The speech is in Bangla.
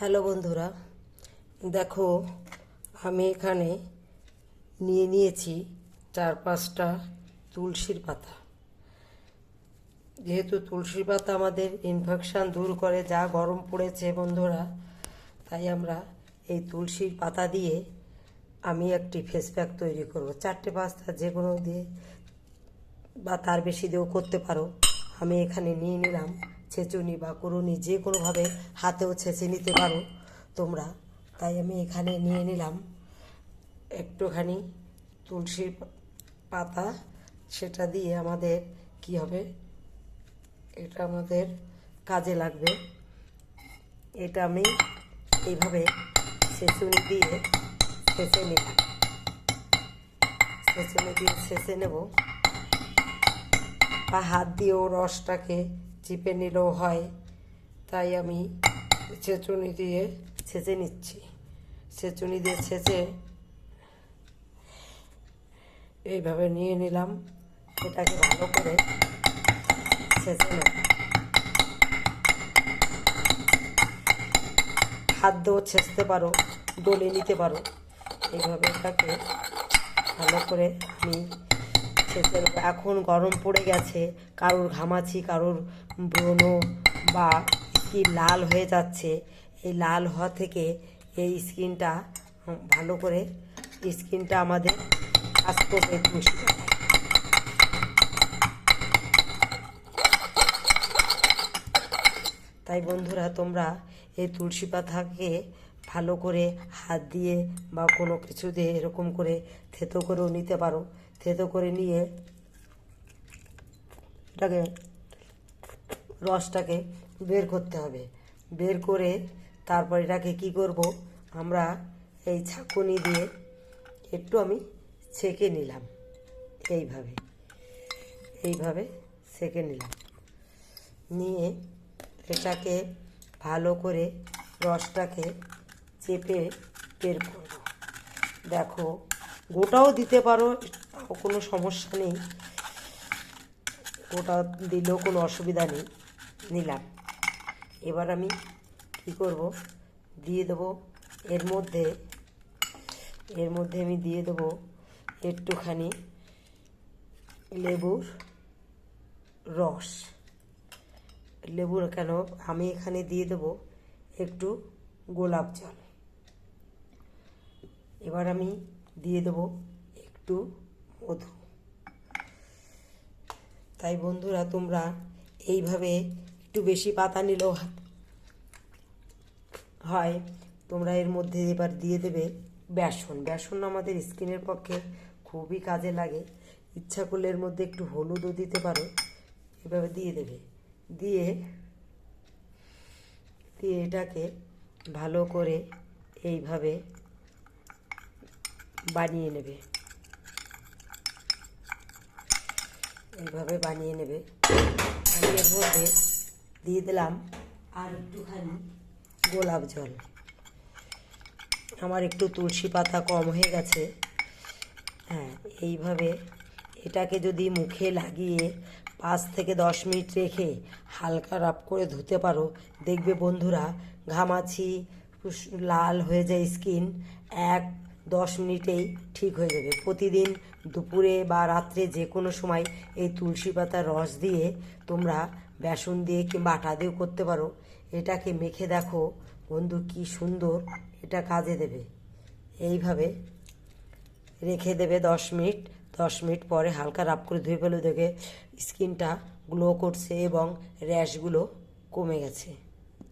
হ্যালো বন্ধুরা, দেখো আমি এখানে নিয়ে নিয়েছি চার পাঁচটা তুলসীর পাতা। যেহেতু তুলসী পাতা আমাদের ইনফেকশান দূর করে, যা গরম পড়েছে বন্ধুরা, তাই আমরা এই তুলসীর পাতা দিয়ে আমি একটি ফেস প্যাক তৈরি করব। চারটে পাঁচটা যে কোনো দিয়ে বা তার বেশি দিয়েও করতে পারো। আমি এখানে নিয়ে নিলাম ছেঁচুনি বা কুরুনি যে কোনোভাবে হাতেও ছেঁচে নিতে পারো তোমরা। তাই আমি এখানে নিয়ে নিলাম একটুখানি তুলসীর পাতা। সেটা দিয়ে আমাদের কি হবে? এটা আমাদের কাজে লাগবে। এটা আমি এইভাবে ছেঁচুনি দিয়ে ছেঁচে নিব ছেঁচুনি দিয়ে ছেঁচে নেব। বা হাত দিয়েও রসটাকে চিপে নিলেও হয়। তাই আমি ছেঁচুনি দিয়ে ছেঁচে নিচ্ছি। ছেঁচুনি দিয়ে ছেঁচে এইভাবে নিয়ে নিলাম। এটাকে ভালো করে ছেঁচে নেব। হাত দিয়েও ছেঁচতে পারো ডলে নিতে পারো। এইভাবে এটাকে ভালো করে আমি নেব এখন গরম পড়ে গেছে, কারোর ঘামাচি, কারোর ব্রণ বা স্কিন লাল হয়ে যাচ্ছে, এই লাল হওয়া থেকে এই স্কিনটা ভালো করে স্কিনটা আমাদের তাই বন্ধুরা, তোমরা এই তুলসী পাতাকে ভালো করে হাত দিয়ে বা কোনো কিছু দিয়ে এরকম করে থেতো করেও নিতে পারো। থেতো করে নিয়ে এটাকে রসটাকে বের করতে হবে। বের করে তারপর এটাকে কি করব? আমরা এই ছাঁকুনি দিয়ে একটু আমি ছেঁকে নিলাম। এইভাবে এইভাবে ছেঁকে নিলাম। নিয়ে এটাকে ভালো করে রসটাকে চেপে বের করব। দেখো, গোটাও দিতে পারো কোনো সমস্যা নেই। গোটা দিলেও কোনো অসুবিধা নেই, নিলাম। এবার আমি কি করব? দিয়ে দেবো, এর মধ্যে এর মধ্যে আমি দিয়ে দেবো একটুখানি লেবুর রস। লেবুর কেন? আমি এখানে দিয়ে দেবো একটু গোলাপ জল। এবার আমি দিয়ে দেবো একটু মধু। তাই বন্ধুরা, তোমরা এইভাবে একটু বেশি পাতা নিলেও হয়। তোমরা এর মধ্যে এবার দিয়ে দেবে বেসন। বেসন আমাদের স্কিনের পক্ষে খুবই কাজে লাগে। ইচ্ছা করলে এর মধ্যে একটু হলুদও দিতে পারো। এভাবে দিয়ে দেবে। দিয়ে দিয়ে এটাকে ভালো করে এইভাবে বানিয়ে নেবে। এইভাবে বানিয়ে নেবে। এর মধ্যে দিয়ে দিলাম আর একটুখানি গোলাপ জল। আমার একটু তুলসী পাতা কম হয়ে গেছে। হ্যাঁ এইভাবে এটাকে যদি মুখে লাগিয়ে পাঁচ থেকে দশ মিনিট রেখে হালকা রাপ করে ধুতে পারো। দেখবে বন্ধুরা ঘামাছি লাল হয়ে যায় স্কিন। এক দশ মিনিটেই ঠিক হয়ে যাবে। প্রতিদিন দুপুরে বা রাত্রে যে কোনো সময় এই তুলসী পাতার রস দিয়ে তোমরা বেসন দিয়ে কিংবা আটা দিয়েও করতে পারো। এটাকে মেখে দেখো, বন্ধু, কি সুন্দর এটা কাজে দেবে। এইভাবে রেখে দেবে দশ মিনিট। দশ মিনিট পরে হালকা রাপ করে ধুয়ে ফেলে দেখে স্কিনটা গ্লো করছে এবং র্যাশগুলো কমে গেছে।